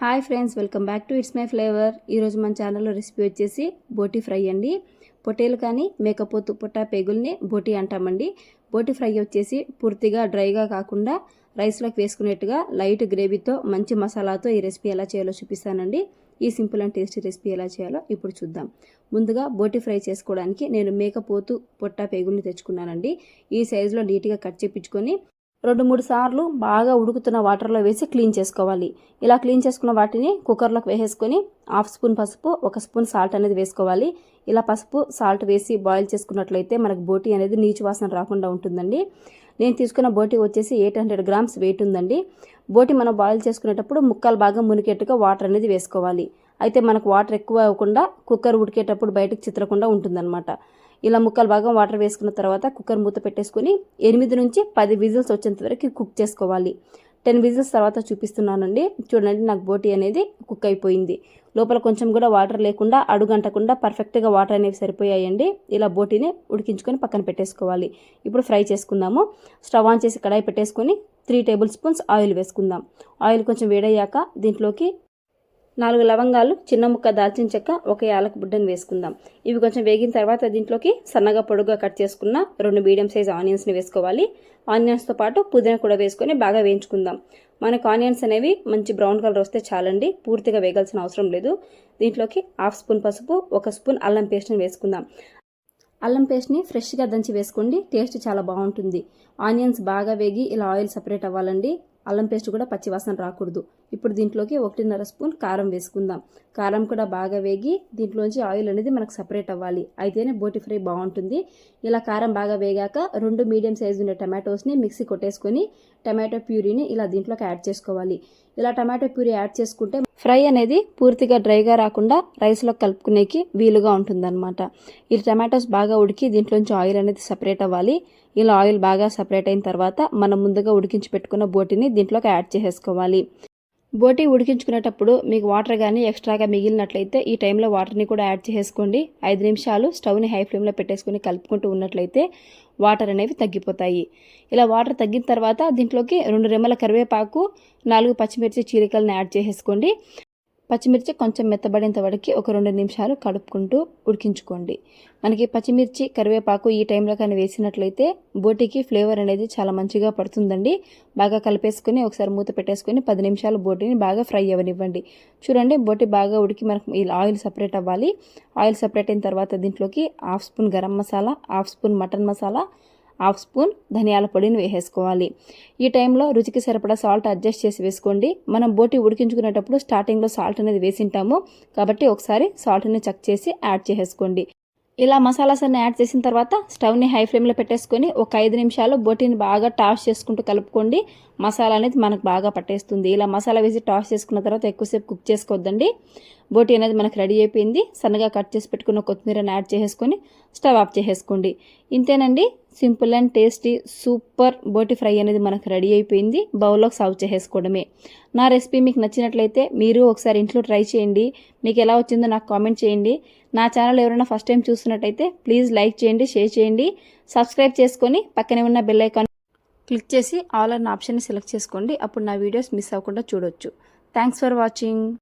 Hi friends welcome back to it's my flavour. ఈరోజు మన ఛానల్లో రెసిపీ వచ్చేసి బోటి ఫ్రై అండి. పొట్టేలు కానీ మేకపోతు పుట్ట పేగుల్ని బోటి అంటామండి. బోటి ఫ్రై వచ్చేసి పూర్తిగా డ్రైగా కాకుండా రైస్లోకి వేసుకునేట్టుగా లైట్ గ్రేవీతో మంచి మసాలాతో ఈ రెసిపీ ఎలా చేయాలో చూపిస్తానండి. ఈ సింపుల్ అండ్ టేస్టీ రెసిపీ ఎలా చేయాలో ఇప్పుడు చూద్దాం. ముందుగా బోటి ఫ్రై చేసుకోవడానికి నేను మేకపోతు పొట్ట పేగుల్ని తెచ్చుకున్నానండి. ఈ సైజులో నీట్గా కట్ చేపించుకొని రెండు మూడు సార్లు బాగా ఉడుకుతున్న వాటర్లో వేసి క్లీన్ చేసుకోవాలి. ఇలా క్లీన్ చేసుకున్న వాటిని కుక్కర్లోకి వేసేసుకొని హాఫ్ స్పూన్ పసుపు ఒక స్పూన్ సాల్ట్ అనేది వేసుకోవాలి. ఇలా పసుపు సాల్ట్ వేసి బాయిల్ చేసుకున్నట్లయితే మనకు బోటి అనేది నీచు వాసన రాకుండా ఉంటుందండి. నేను తీసుకున్న బోటి వచ్చేసి ఎయిట్ హండ్రెడ్ గ్రామ్స్ వెయిట్ ఉందండి. బోటి మనం బాయిల్ చేసుకునేటప్పుడు ముక్కలు బాగా మునిగేట్టుగా వాటర్ అనేది వేసుకోవాలి. అయితే మనకు వాటర్ ఎక్కువ అవ్వకుండా కుక్కర్ ఉడికేటప్పుడు బయటకు చిత్రకుండా ఉంటుందన్నమాట. ఇలా ముక్కలు భాగం వాటర్ వేసుకున్న తర్వాత కుక్కర్ మూత పెట్టేసుకుని ఎనిమిది నుంచి పది విజిల్స్ వచ్చేంత వరకు కుక్ చేసుకోవాలి. టెన్ విజిల్స్ తర్వాత చూపిస్తున్నానండి. చూడండి నాకు బోటి అనేది కుక్ అయిపోయింది. లోపల కొంచెం కూడా వాటర్ లేకుండా అడుగంటకుండా పర్ఫెక్ట్గా వాటర్ అనేవి సరిపోయాయండి. ఇలా బోటీని ఉడికించుకొని పక్కన పెట్టేసుకోవాలి. ఇప్పుడు ఫ్రై చేసుకుందాము. స్టవ్ ఆన్ చేసి కడాయి పెట్టేసుకొని త్రీ టేబుల్ స్పూన్స్ ఆయిల్ వేసుకుందాం. ఆయిల్ కొంచెం వేడయ్యాక దీంట్లోకి నాలుగు లవంగాలు చిన్న ముక్క దాల్చిన చెక్క ఒక యాలక బుడ్డను వేసుకుందాం. ఇవి కొంచెం వేగిన తర్వాత దీంట్లోకి సన్నగా పొడుగా కట్ చేసుకున్న రెండు మీడియం సైజ్ ఆనియన్స్ని వేసుకోవాలి. ఆనియన్స్తో పాటు పుదీనా కూడా వేసుకొని బాగా వేయించుకుందాం. మనకు ఆనియన్స్ అనేవి మంచి బ్రౌన్ కలర్ వస్తే చాలండి. పూర్తిగా వేగాల్సిన అవసరం లేదు. దీంట్లోకి హాఫ్ స్పూన్ పసుపు ఒక స్పూన్ అల్లం పేస్ట్ని వేసుకుందాం. అల్లం పేస్ట్ని ఫ్రెష్గా దంచి వేసుకోండి. టేస్ట్ చాలా బాగుంటుంది. ఆనియన్స్ బాగా వేగి ఇలా ఆయిల్ సపరేట్ అవ్వాలండి. అల్లం పేస్ట్ కూడా పచ్చివాసన రాకూడదు. ఇప్పుడు దీంట్లోకి ఒకటిన్నర స్పూన్ కారం వేసుకుందాం. కారం కూడా బాగా వేగి దీంట్లోంచి ఆయిల్ అనేది మనకు సపరేట్ అవ్వాలి. అయితేనే బోటి ఫ్రై బాగుంటుంది. ఇలా కారం బాగా వేగాక రెండు మీడియం సైజు ఉండే టమాటోస్ని మిక్సీ కొట్టేసుకొని టమాటో ప్యూరీని ఇలా దీంట్లోకి యాడ్ చేసుకోవాలి. ఇలా టమాటో ప్యూరీ యాడ్ చేసుకుంటే ఫ్రై అనేది పూర్తిగా డ్రైగా రాకుండా రైస్లో కలుపుకునేకి వీలుగా ఉంటుందన్నమాట. ఈ టమాటోస్ బాగా ఉడికి దీంట్లోంచి ఆయిల్ అనేది సపరేట్ అవ్వాలి. ఇలా ఆయిల్ బాగా సపరేట్ అయిన తర్వాత మనం ముందుగా ఉడికించి పెట్టుకున్న బోటిని దీంట్లోకి యాడ్ చేసేసుకోవాలి. బోటి ఉడికించుకునేటప్పుడు మీకు వాటర్ కానీ ఎక్స్ట్రాగా మిగిలినట్లయితే ఈ టైంలో వాటర్ని కూడా యాడ్ చేసుకోండి ఐదు నిమిషాలు స్టవ్ని హై ఫ్లేమ్లో పెట్టేసుకుని కలుపుకుంటూ ఉన్నట్లయితే వాటర్ అనేవి తగ్గిపోతాయి. ఇలా వాటర్ తగ్గిన తర్వాత దీంట్లోకి రెండు రెమ్మల కరివేపాకు నాలుగు పచ్చిమిర్చి చీలికలను యాడ్ చేసేసుకోండి. పచ్చిమిర్చి కొంచెం మెత్తబడేంత వరకు ఒక రెండు నిమిషాలు కడుపుకుంటూ ఉడికించుకోండి. మనకి పచ్చిమిర్చి కరివేపాకు ఈ టైంలో కానీ వేసినట్లయితే బోటికి ఫ్లేవర్ అనేది చాలా మంచిగా పడుతుందండి. బాగా కలిపేసుకొని ఒకసారి మూత పెట్టేసుకొని పది నిమిషాలు బోటిని బాగా ఫ్రై అవ్వనివ్వండి. చూడండి బోటి బాగా ఉడికి మనకు ఈ ఆయిల్ సపరేట్ అవ్వాలి. ఆయిల్ సపరేట్ అయిన తర్వాత దీంట్లోకి half spoon garam masala half spoon mutton masala half spoon ధనియాల పొడిని వేసేసుకోవాలి. ఈ టైంలో రుచికి సరిపడా సాల్ట్ అడ్జస్ట్ చేసి వేసుకోండి. మనం బోటి ఉడికించుకునేటప్పుడు స్టార్టింగ్లో సాల్ట్ అనేది వేసింటాము. కాబట్టి ఒకసారి సాల్ట్ని చెక్ చేసి యాడ్ చేసేసుకోండి. ఇలా మసాలాస్ అన్ని యాడ్ చేసిన తర్వాత స్టవ్ని హై ఫ్లేమ్లో పెట్టేసుకొని ఒక ఐదు నిమిషాలు బోటిని బాగా టాస్ చేసుకుంటూ కలుపుకోండి. మసాలా అనేది మనకు బాగా పట్టేస్తుంది. ఇలా మసాలా వేసి టాస్ చేసుకున్న తర్వాత ఎక్కువసేపు కుక్ చేసుకోవద్దండి బోటి అనేది మనకు రెడీ అయిపోయింది. సన్నగా కట్ చేసి పెట్టుకున్న కొత్తిమీరని యాడ్ చేసేసుకొని స్టవ్ ఆఫ్ చేసేసుకోండి. ఇంతేనండి. Simple and tasty super boti fry అనేది మనకు రెడీ అయిపోయింది. బౌల్లోకి సర్వ్ చేసేసుకోవడమే. నా రెసిపీ మీకు నచ్చినట్లయితే మీరు ఒకసారి ఇంట్లో ట్రై చేయండి. మీకు ఎలా వచ్చిందో నాకు కామెంట్ చేయండి. నా ఛానల్ ఎవరైనా ఫస్ట్ టైం చూస్తున్నట్టయితే ప్లీజ్ లైక్ చేయండి షేర్ చేయండి. సబ్స్క్రైబ్ చేసుకొని పక్కనే ఉన్న బెల్ ఐకాన్ క్లిక్ చేసి ఆల్ అన్న ఆప్షన్ని సెలెక్ట్ చేసుకోండి. అప్పుడు నా వీడియోస్ మిస్ అవ్వకుండా చూడొచ్చు. Thanks for watching.